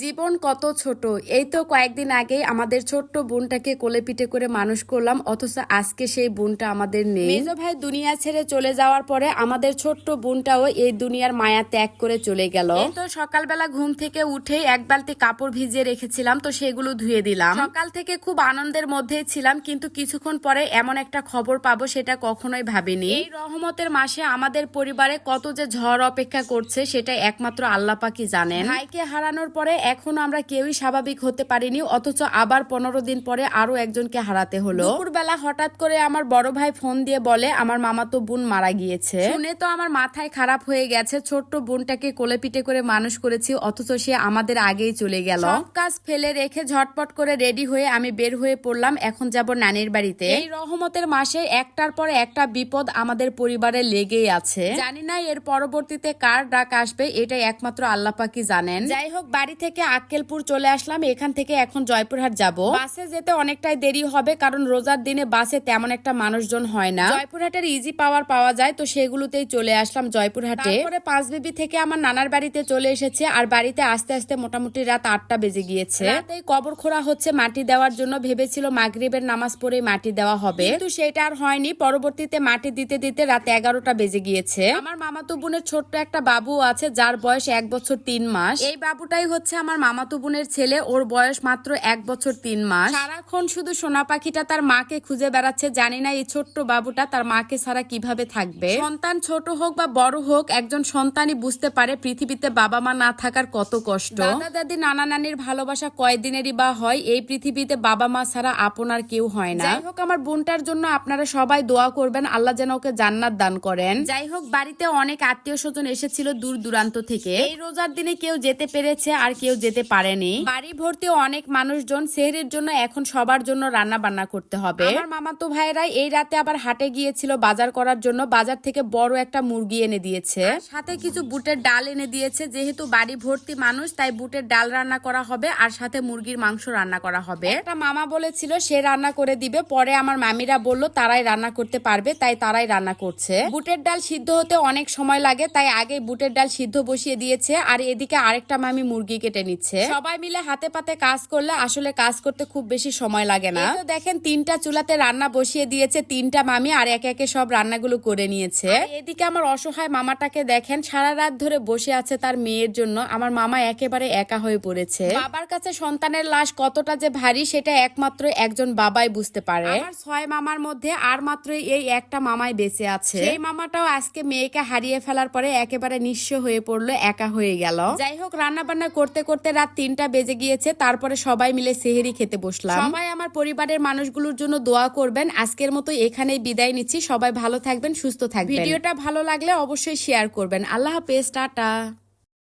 জীবন কত ছোট? এই তো কয়েকদিন আগে আমাদের ছোট্ট বোনটাকে কোলে পিঠে করে মানুষ করলাম অথচ আজকে সেই বোনটা আমাদের নেই। মেজো ভাই দুনিয়া ছেড়ে চলে যাওয়ার পরে আমাদের ছোট্ট বোনটাও এই দুনিয়ার মায়া ত্যাগ করে চলে গেল। তো সকালবেলা ঘুম থেকে উঠে এক বালতি কাপড় ভিজিয়ে রেখেছিলাম তো সেগুলো ধুয়ে দিলাম। সকাল থেকে খুব আনন্দের মধ্যেই ছিলাম কিন্তু কিছুক্ষণ পরে এমন একটা খবর পাবো সেটা কখনোই ভাবিনি। এই রহমতের মাসে আমাদের পরিবারে কত যে ঝড় অপেক্ষা করছে সেটা একমাত্র আল্লাহ পাকি জানেন। ভাইকে হারানোর পরে এখনও আমরা কেউই স্বাভাবিক হতে পারিনি, অথচ আবার পনেরো দিন পরে আরও একজনকে হারাতে হলো। দুপুরবেলা হঠাৎ করে আমার বড় ভাই ফোন দিয়ে বলে, আমার মামাতো বোন মারা গিয়েছে। শুনে তো আমার মাথায় খারাপ হয়ে গেছে, ছোট্ট বোনটাকে কোলে পিঠে করে মানুষ করেছি, অথচ সে আমাদের আগেই চলে গেল। কাজ ফেলে রেখে ঝটপট করে রেডি হয়ে আমি বের হয়ে পড়লাম, এখন যাব নানির বাড়িতে। এই রহমতের মাসে একটার পর একটা বিপদ আমাদের পরিবারে লেগেই আছে। জানি না এর পরবর্তীতে কার ডাক আসবে এটা একমাত্র আল্লাহ পাকি জানেন। যাই হোক, বাড়ি থেকে আক্কেলপুর চলে আসলাম, এখান থেকে এখন জয়পুরহাট যাব। বাসে যেতে অনেকটাই দেরি হবে, কারণ রোজার দিনে বাসে তেমন একটা মানুষজন হয় না। জয়পুরহাটের ইজি পাওয়ার পাওয়া যায়, তো সেগুলোতেই চলে আসলাম জয়পুরহাটে। তারপরে পাঁচবিবি থেকে আমার নানার বাড়িতে চলে এসেছে, আর বাড়িতে আস্তে আস্তে মোটামুটি রাত আটটা বেজে গিয়েছে। রাতে কবর খোঁড়া হচ্ছে মাটি দেওয়ার জন্য, ভেবেছিল মাগরিবের নামাজ পড়ে মাটি দেওয়া হবে। কিন্তু সেটা আর হয়নি, পরবর্তীতে মাটি দিতে দিতে রাত এগারোটা বেজে গিয়েছে। আমার মামাতো বোনের ছোট্ট একটা বাবু আছে, যার বয়স এক বছর তিন মাস। এই বাবুটাই হচ্ছে আমার মামাতো বোনের ছেলে। ওর বয়স মাত্র এক বছর তিন মাস। সারাক্ষণ শুধু সোনা পাখিটা তার মাকে খুঁজে বেড়াচ্ছে। জানি না এই ছোট্ট বাবুটা তার মাকে ছাড়া কীভাবে থাকবে। সন্তান ছোট হোক বা বড় হোক একজন সন্তানই বুঝতে পারে পৃথিবীতে বাবা মা না থাকার কত কষ্ট। দাদা দাদি নানা নানির ভালোবাসা কয়দিনেরই বা হয় এই পৃথিবীতে বাবা মা ছাড়া আপনার কেউ হয় না। যাই হোক আমার বোনটার জন্য আপনারা সবাই দোয়া করবেন আল্লাহ যেন ওকে জান্নাত দান করেন। যাই হোক বাড়িতে অনেক আত্মীয় স্বজন এসেছিল দূর দূরান্ত থেকে। এই রোজার দিনে কেউ যেতে পেরেছে আর কেউ যেতে পারেনি। বাড়ি ভর্তি অনেক মানুষজন সেহরির জন্য এখন সবার জন্য রান্না বান্না করতে হবে। আমার মামাতো ভাইরা এই রাতে আবার হাটে গিয়েছিল বাজার করার জন্য। বাজার থেকে বড় একটা মুরগি এনে দিয়েছে। সাথে কিছু বুটের ডাল এনে দিয়েছে। যেহেতু বাড়ি ভর্তি মানুষ তাই বুটের ডাল রান্না করা হবে আর সাথে মুরগির মাংস রান্না করা হবে। একটা মামা বলেছিল সে রান্না করে দিবে। পরে আমার মামিরা বলল তারাই রান্না করতে পারবে। তাই তারাই রান্না করছে। বুটের ডাল সিদ্ধ হতে অনেক সময় লাগে তাই আগে বুটের ডাল সিদ্ধ বসিয়ে দিয়েছে। আর এদিকে আরেকটা মামি মুরগি কেটে নিচ্ছে। সবাই মিলে হাতে পাতে কাজ করলে আসলে কাজ করতে খুব বেশি সময় লাগে না। তো দেখেন তিনটা চুলাতে রান্না বসিয়ে দিয়েছে তিনটা মামি আর একে একে সব রান্নাগুলো করে নিয়েছে। এদিকে আমার অসহায় মামাটাকে দেখেন সারা রাত ধরে বসে আছে তার মেয়ের জন্য। আমার মামা একেবারে একা হয়ে পড়েছে। বাবার কাছে সন্তানের লাশ কতটা যে ভারী সেটা একমাত্র একজন বাবাই বুঝতে পারে। আমার ছয় মামার মধ্যে আর মাত্র এই একটা মামাই বেঁচে আছে। সেই মামাটাও আজকে মেয়েকে হারিয়ে ফেলার পরে একেবারে নিঃস্ব হয়ে পড়ল একা হয়ে গেল। যাই হোক রান্না বান্না করতে করতে রাত তিনটা বেজে গিয়েছে তারপরে সবাই মিলে সেহেরি খেতে বসলাম। সবাই আমার পরিবারের মানুষগুলোর জন্য দোয়া করবেন। আজকের মতো এখানেই বিদায় নিচ্ছি। সবাই ভালো থাকবেন সুস্থ থাকবেন। ভিডিওটা ভালো লাগলে অবশ্যই শেয়ার করবেন। আল্লাহ হাফেজ টাটা।